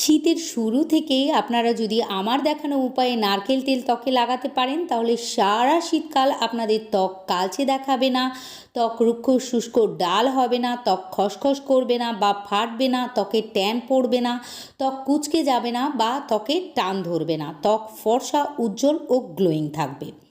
শীতের শুরু থেকেই আপনারা যদি আমার দেখানো উপায়ে নারকেল তেল ত্বকে লাগাতে পারেন, তাহলে সারা শীতকাল আপনাদের ত্বক কালচে দেখাবে না, ত্বক রুক্ষ শুষ্ক ডাল হবে না, ত্বক খসখস করবে না বা ফাটবে না, ত্বকে ট্যান পড়বে না, ত্বক কুচকে যাবে না বা ত্বকে টান ধরবে না। ত্বক ফর্সা, উজ্জ্বল ও গ্লোয়িং থাকবে।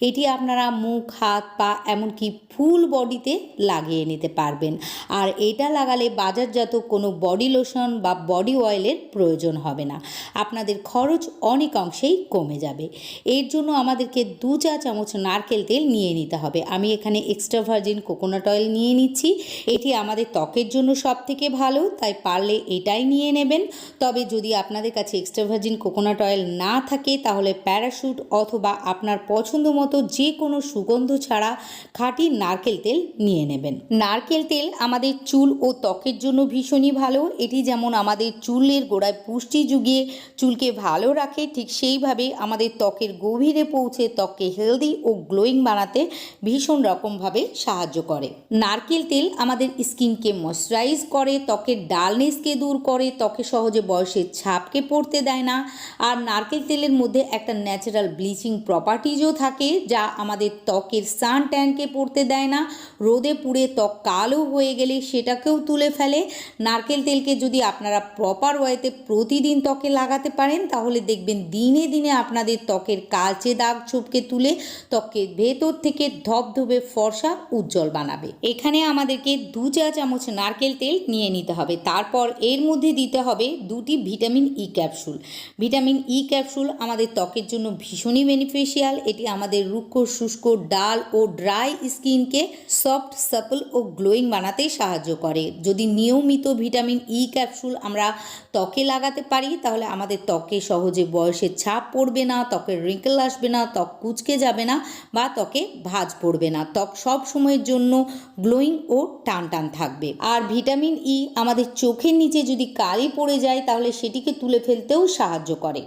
এটি আপনারা মুখ, হাত, পা, এমনকি ফুল বডিতে লাগিয়ে নিতে পারবেন। আর এটা লাগালে বাজারজাত কোনো বডি লোশন বা বডি অয়েলের প্রয়োজন হবে না। আপনাদের খরচ অনেক অংশেই কমে যাবে। এর জন্য আমাদেরকে দু চা চামচ নারকেল তেল নিয়ে নিতে হবে। আমি এখানে এক্সট্রা ভার্জিন কোকোনাট অয়েল নিয়ে নিচ্ছি। এটি আমাদের ত্বকের জন্য সব থেকে ভালো, তাই পারলে এটাই নিয়ে নেবেন। তবে যদি আপনাদের কাছে এক্সট্রা ভার্জিন কোকোনাট অয়েল না থাকে, তাহলে প্যারাশুট অথবা আপনার পছন্দ মতো যে কোনো সুগন্ধ ছাড়া খাঁটি নারকেল তেল নিয়ে নেবেন। নারকেল তেল আমাদের চুল ও ত্বকের জন্য ভীষণই ভালো। এটি যেমন আমাদের চুলের গোড়ায় পুষ্টি যুগিয়ে চুলকে ভালো রাখে, ঠিক সেইভাবে আমাদের ত্বকের গভীরে পৌঁছে ত্বককে হেলদি ও গ্লোয়িং বানাতে ভীষণ রকমভাবে সাহায্য করে। নারকেল তেল আমাদের স্কিনকে ময়শ্চারাইজ করে, ত্বকের ডালনেসকে দূর করে, ত্বকে সহজে বয়সের ছাপকে পড়তে দেয় না। আর নারকেল তেলের মধ্যে একটা ন্যাচারাল ব্লিচিং প্রপার্টিজও থাকে যা আমাদের ত্বকের সান ট্যানকে পড়তে দেয় না। রোদে পুড়ে ত্বক কালো হয়ে গেলে সেটাকেও তুলে ফেলে। নারকেল তেলকে যদি আপনারা প্রপার ওয়েতে প্রতিদিন ত্বকে লাগাতে পারেন, তাহলে দেখবেন দিনে দিনে আপনাদের ত্বকের কালচে দাগ ছোপকে তুলে ত্বকের ভেতর থেকে ধবধবে ফর্সা উজ্জ্বল বানাবে। এখানে আমাদেরকে দু চা চামচ নারকেল তেল নিয়ে নিতে হবে। তারপর এর মধ্যে দিতে হবে দুটি vitamin E capsule. Vitamin E capsule আমাদের ত্বকের জন্য ভীষণই বেনিফিশিয়াল এটি আমাদের রুক্ষ, শুষ্ক, ডাল ও ড্রাই স্কিনকে সফট, সাপল ও গ্লোয়িং বানাতে সাহায্য করে। যদি নিয়মিত ভিটামিন ই ক্যাপসুল আমরা ত্বকে লাগাতে পারি, তাহলে আমাদের ত্বকে সহজে বয়সের ছাপ পড়বে না, ত্বকের রিঙ্কেল আসবে না, ত্বক কুচকে যাবে না বা ত্বকে ভাঁজ পড়বে না। ত্বক সব সময়ের জন্য গ্লোয়িং ও টান টান থাকবে। আর ভিটামিন ই আমাদের চোখের নিচে যদি কালি পড়ে যায়, তাহলে সেটিকে তুলে ফেলতেও সাহায্য করে।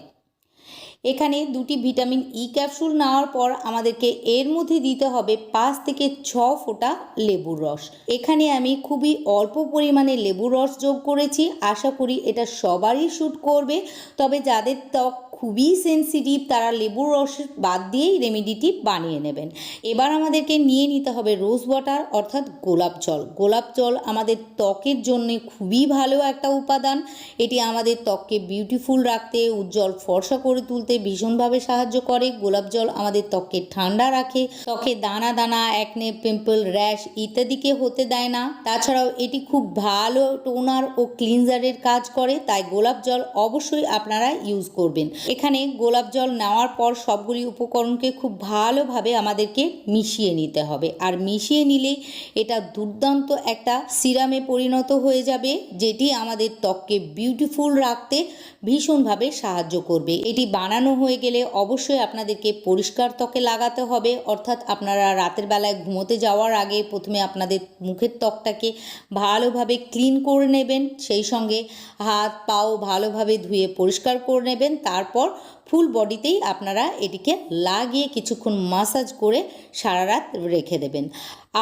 এখানে দুটি ভিটামিন ই ক্যাপসুল নেওয়ার পর আমাদেরকে এর মধ্যে দিতে হবে পাঁচ থেকে ছ ফোঁটা লেবুর রস। এখানে আমি খুবই অল্প পরিমাণে লেবুর রস যোগ করেছি। আশা করি এটা সবারই শ্যুট করবে। তবে যাদের ত্বক খুবই সেন্সিটিভ তারা লেবুর রস বাদ দিয়েই রেমেডিটি বানিয়ে নেবেন। এবার আমাদেরকে নিয়ে নিতে হবে রোজ ওয়াটার অর্থাৎ গোলাপ জল। গোলাপ জল আমাদের ত্বকের জন্য খুবই ভালো একটা উপাদান। এটি আমাদের ত্বককে বিউটিফুল রাখতে, উজ্জ্বল ফর্সা করে তুলতে ভীষণভাবে সাহায্য করে। গোলাপ জল আমাদের ত্বককে ঠান্ডা রাখে, ত্বকে দানা দানা একনে পিম্পল র্যাশ ইত্যাদিকে হতে দেয় না। তাছাড়াও এটি খুব ভালো টোনার ও ক্লিনজারের কাজ করে, তাই গোলাপ জল অবশ্যই আপনারা ইউজ করবেন। এখানে গোলাপ জল নেওয়ার পর সবগুলি উপকরণকে খুব ভালোভাবে আমাদেরকে মিশিয়ে নিতে হবে। আর মিশিয়ে নিলেই এটা দুর্দান্ত একটা সিরামে পরিণত হয়ে যাবে, যেটি আমাদের ত্বককে বিউটিফুল রাখতে ভীষণভাবে সাহায্য করবে। এটি বানানো হয়ে গেলে অবশ্যই আপনাদেরকে পরিষ্কার ত্বকে লাগাতে হবে। অর্থাৎ আপনারা রাতের বেলায় ঘুমোতে যাওয়ার আগে প্রথমে আপনাদের মুখের ত্বকটাকে ভালোভাবে ক্লিন করে নেবেন, সেই সঙ্গে হাত পাও ভালোভাবে ধুয়ে পরিষ্কার করে নেবেন। তারপর ফুল বডিতেই আপনারা এটিকে লাগিয়ে কিছুক্ষণ মাসাজ করে সারা রাত রেখে দেবেন।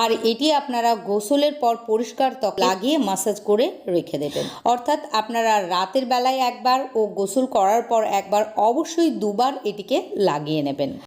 আর এটি আপনারা গোসলের পর পরিষ্কার ত্বক লাগিয়ে মাসাজ করে রেখে দেবেন। অর্থাৎ আপনারা রাতের বেলায় একবার ও গোসল করার পর একবার অবশ্যই দুবার এটিকে লাগিয়ে নেবেন।